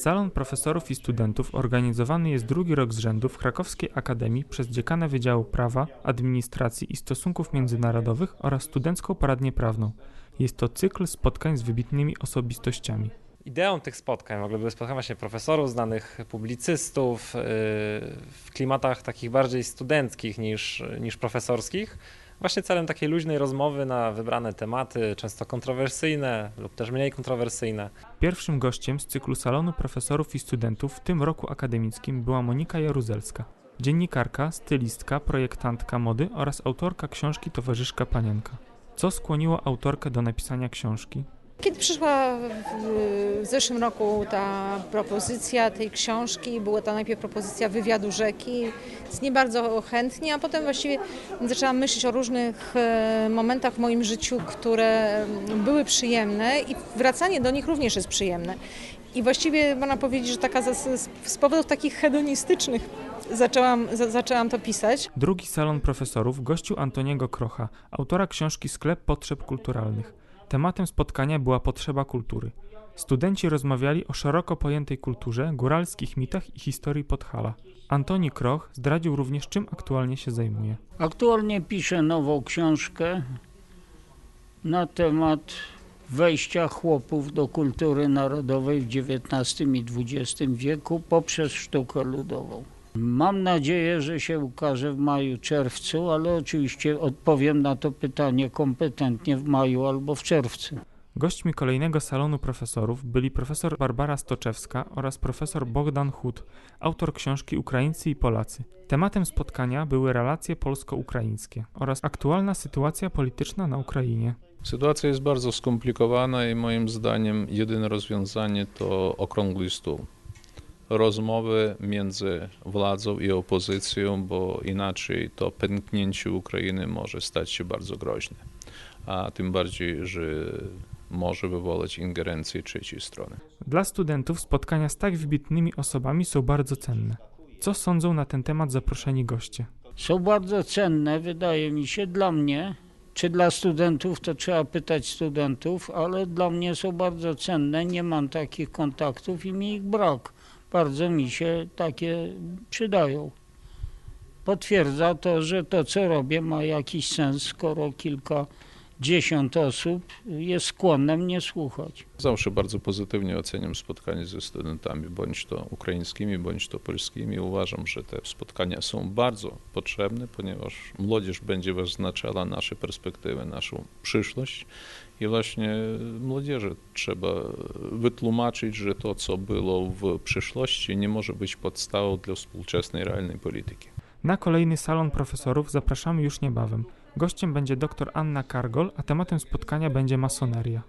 Salon Profesorów i Studentów organizowany jest drugi rok z rzędu w Krakowskiej Akademii przez dziekana Wydziału Prawa, Administracji i Stosunków Międzynarodowych oraz Studencką Poradnię Prawną. Jest to cykl spotkań z wybitnymi osobistościami. Ideą tych spotkań w ogóle były spotkania właśnie profesorów, znanych publicystów yy, w klimatach takich bardziej studenckich niż, niż profesorskich. Właśnie celem takiej luźnej rozmowy na wybrane tematy, często kontrowersyjne lub też mniej kontrowersyjne. Pierwszym gościem z cyklu Salonu Profesorów i Studentów w tym roku akademickim była Monika Jaruzelska. Dziennikarka, stylistka, projektantka mody oraz autorka książki Towarzyszka Panienka. Co skłoniło autorkę do napisania książki? Kiedy przyszła w, zeszłym roku ta propozycja tej książki, była to najpierw propozycja wywiadu rzeki, więc nie bardzo chętnie, a potem właściwie zaczęłam myśleć o różnych e, momentach w moim życiu, które były przyjemne i wracanie do nich również jest przyjemne. I właściwie można powiedzieć, że taka z, z powodów takich hedonistycznych zaczęłam, za, zaczęłam to pisać. Drugi salon profesorów gościł Antoniego Krocha, autora książki Sklep Potrzeb Kulturalnych. Tematem spotkania była potrzeba kultury. Studenci rozmawiali o szeroko pojętej kulturze, góralskich mitach i historii Podhala. Antoni Kroch zdradził również, czym aktualnie się zajmuje. Aktualnie piszę nową książkę na temat wejścia chłopów do kultury narodowej w XIX i XX wieku poprzez sztukę ludową. Mam nadzieję, że się ukaże w maju, czerwcu, ale oczywiście odpowiem na to pytanie kompetentnie w maju albo w czerwcu. Gośćmi kolejnego salonu profesorów byli profesor Barbara Stoczewska oraz profesor Bogdan Hut, autor książki Ukraińcy i Polacy. Tematem spotkania były relacje polsko-ukraińskie oraz aktualna sytuacja polityczna na Ukrainie. Sytuacja jest bardzo skomplikowana i moim zdaniem jedyne rozwiązanie to okrągły stół. Rozmowy między władzą i opozycją, bo inaczej to pęknięcie Ukrainy może stać się bardzo groźne. A tym bardziej, że może wywołać ingerencję trzeciej strony. Dla studentów spotkania z tak wybitnymi osobami są bardzo cenne. Co sądzą na ten temat zaproszeni goście? Są bardzo cenne, wydaje mi się, dla mnie. Czy dla studentów, to trzeba pytać studentów, ale dla mnie są bardzo cenne. Nie mam takich kontaktów i mi ich brak. Bardzo mi się takie przydają. Potwierdza to, że to, co robię, ma jakiś sens, skoro kilka dziesiąt osób jest skłonne mnie słuchać. Zawsze bardzo pozytywnie oceniam spotkania ze studentami, bądź to ukraińskimi, bądź to polskimi. Uważam, że te spotkania są bardzo potrzebne, ponieważ młodzież będzie wyznaczała nasze perspektywy, naszą przyszłość. I właśnie młodzieży trzeba wytłumaczyć, że to, co było w przyszłości, nie może być podstawą dla współczesnej realnej polityki. Na kolejny salon profesorów zapraszamy już niebawem. Gościem będzie dr Anna Kargol, a tematem spotkania będzie masoneria.